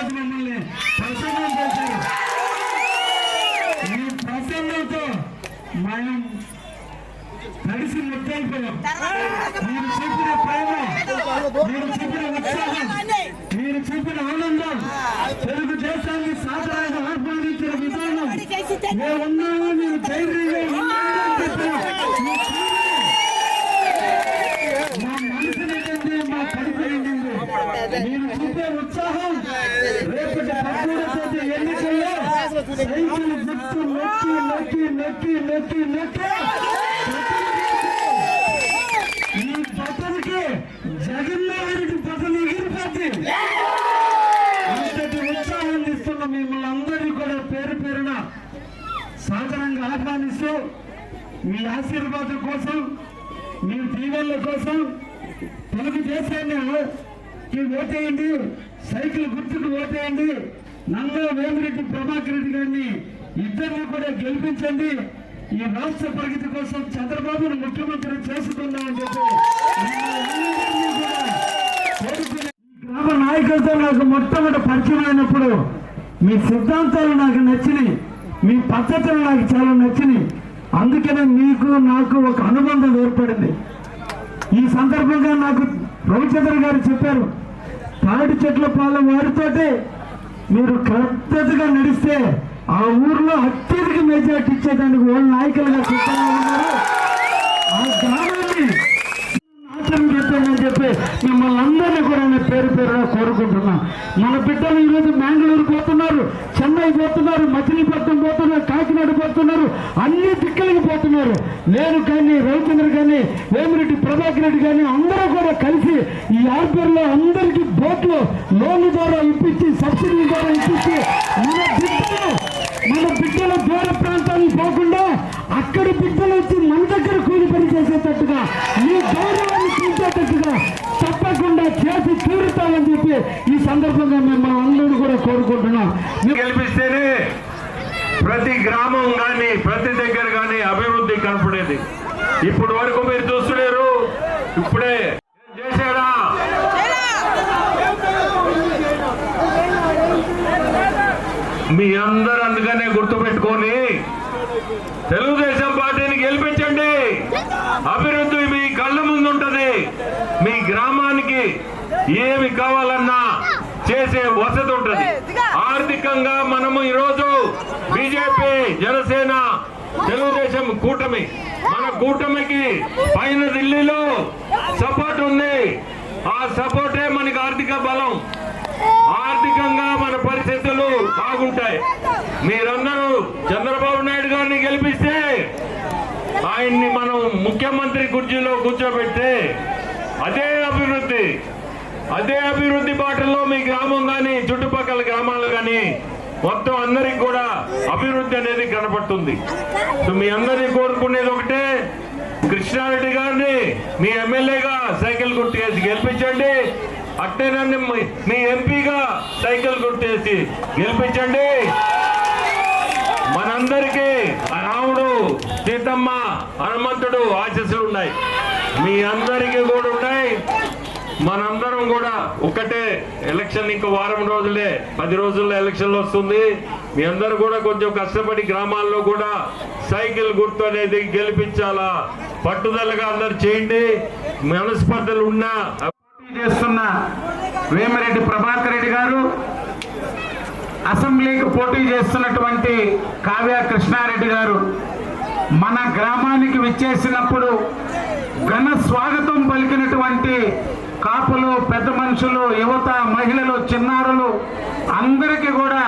రోజు మమ్మల్ని ప్రసన్నం చేశారు ఈ ప్రసన్నంతో మనం కలిసి ముద్దైపోయాం మీరు చూపిన ప్రేమ మీరు చూపిన ఉత్సాహం మీరు చూపిన ఆనందం తెలుగుదేశాన్ని సాధారణ ఆహ్వానించిన విధానం గుర్తు నొక్కి నొక్కి నొక్కి నొక్కి ఈ జగన్మోహన్ రెడ్డి ఎగిరిపోద్ది అంతటి ఉత్సాహాన్ని ఇస్తున్న మిమ్మల్ని అందరినీ కూడా పేరు పేరున సాధారణంగా ఆహ్వానిస్తూ మీ ఆశీర్వాదం కోసం మీ దీవెనల కోసం తెలుగుదేశాన్ని కి ఓటేయండి సైకిల్ గుర్తుకు ఓటేయండి. నందా వేమిరెడ్డి ప్రభాకర్ రెడ్డి గారిని ఇద్దరిని కూడా గెలిపించండి. ఈ రాష్ట్ర ప్రగతి కోసం చంద్రబాబును ముఖ్యమంత్రి చేసుకుందామని చెప్పి గ్రామ నాయకులతో నాకు మొట్టమొదటి పరిచయం అయినప్పుడు మీ సిద్ధాంతాలు నాకు నచ్చినాయి. మీ పద్ధతులు నాకు చాలా నచ్చినాయి. అందుకనే మీకు నాకు ఒక అనుబంధం ఏర్పడింది. ఈ సందర్భంగా నాకు రవిచంద్ర గారు చెప్పారు తాటి చెట్ల పాలెం వారితోటి మీరు పద్ధతిగా నడిస్తే ఆ ఊర్లో అత్యధిక మెజార్టీ ఇచ్చేదానికి వాళ్ళు నాయకులుగా సిద్ధంగా ఉన్నారు. ఆ గ్రామాన్ని నాశనం చేద్దామని చెప్పి మిమ్మల్ని అందరినీ కూడా నేను పేరు పేరుగా కోరుకుంటున్నా. మన బిడ్డలు ఈరోజు బెంగళూరు పోతున్నారు చెన్నై పోతున్నారు మచిలీపట్నం పోతున్నారు కాకినాడ పోతున్నారు అన్ని దిక్కులకి పోతున్నారు. నేను కానీ రవిచంద్ర కానీ వేమిరెడ్డి ప్రభాకర్ రెడ్డి కానీ అందరూ కూడా కలిసి ఈ ఆర్పేర్లో అందరికీ బోట్లు లోన్ల ద్వారా ఇప్పించి సబ్సిడీ ద్వారా ఇప్పించి మన బిడ్డలు మన బిడ్డల దూర ప్రాంతానికి పోకుండా అక్కడి బిడ్డలు వచ్చి మన దగ్గర కూలి పని చేసేటట్టుగా మీ గౌరవాన్ని పెంచేటట్టుగా తప్పకుండా చేసి తీరుతామని చెప్పి ఈ సందర్భంగా మిమ్మల్ని అందరూ కూడా కోరుకుంటున్నాం గెలిపిస్తేనే ప్రతి గ్రామం కానీ ప్రతి దగ్గర కానీ కనపడేది. ఇప్పుడు వరకు మీరు చూస్తున్నారు ఇప్పుడే చేశాడా? మీ అందరు అందుకనే గుర్తుపెట్టుకొని తెలుగుదేశం పార్టీని గెలిపించండి. అభివృద్ధి మీ కళ్ళ ముందు ఉంటది మీ గ్రామానికి ఏమి కావాలన్నా చేసే వసతి ఉంటది. ఆర్థికంగా మనము ఈరోజు బీజేపీ జనసేన తెలుగుదేశం కూటమి. మన కూటమికి పైన ఢిల్లీలో సపోర్ట్ ఉంది. ఆ సపోర్టే మనకి ఆర్థిక బలం. ఆర్థికంగా మన పరిస్థితులు బాగుంటాయి. మీరందరూ చంద్రబాబు నాయుడు గారిని గెలిపిస్తే ఆయన్ని మనం ముఖ్యమంత్రి కుర్చీలో కూర్చోబెడితే అదే అభివృద్ధి. అదే అభివృద్ధి బాటలో మీ గ్రామం కానీ చుట్టుపక్కల గ్రామాలు కానీ మొత్తం అందరికి కూడా అభివృద్ధి అనేది కనపడుతుంది. సో మీ అందరినీ కోరుకునేది ఒకటే కృష్ణారెడ్డి గారిని మీ ఎమ్మెల్యేగా సైకిల్ గుర్తు గెలిపించండి. అట్టే నన్ను మీ- ఎంపీగా సైకిల్ గుర్తేసి గెలిపించండి. మనందరికీ రాముడు సీతమ్మ హనుమంతుడు ఆశస్సులు ఉన్నాయి. మీ అందరికీ కూడా మనందరం కూడా ఒక్కటే ఎలక్షన్ ఇంకో వారం రోజులే పది రోజుల్లో ఎలక్షన్లు వస్తుంది. మీ అందరూ కూడా కొంచెం కష్టపడి గ్రామాల్లో కూడా సైకిల్ గుర్తు అనేది గెలిపించాలా? పట్టుదలగా అందరు చేయండి. మనస్పర్ధలు ఉన్నా చేస్తున్న వేమరెడ్డి ప్రభాకర్ రెడ్డి గారు అసెంబ్లీకి పోటీ చేస్తున్నటువంటి కావ్య కృష్ణారెడ్డి గారు మన గ్రామానికి విచ్చేసినప్పుడు ఘన స్వాగతం పలికినటువంటి కాపులు పెద్ద మనుషులు యువత మహిళలు చిన్నారులు అందరికీ కూడా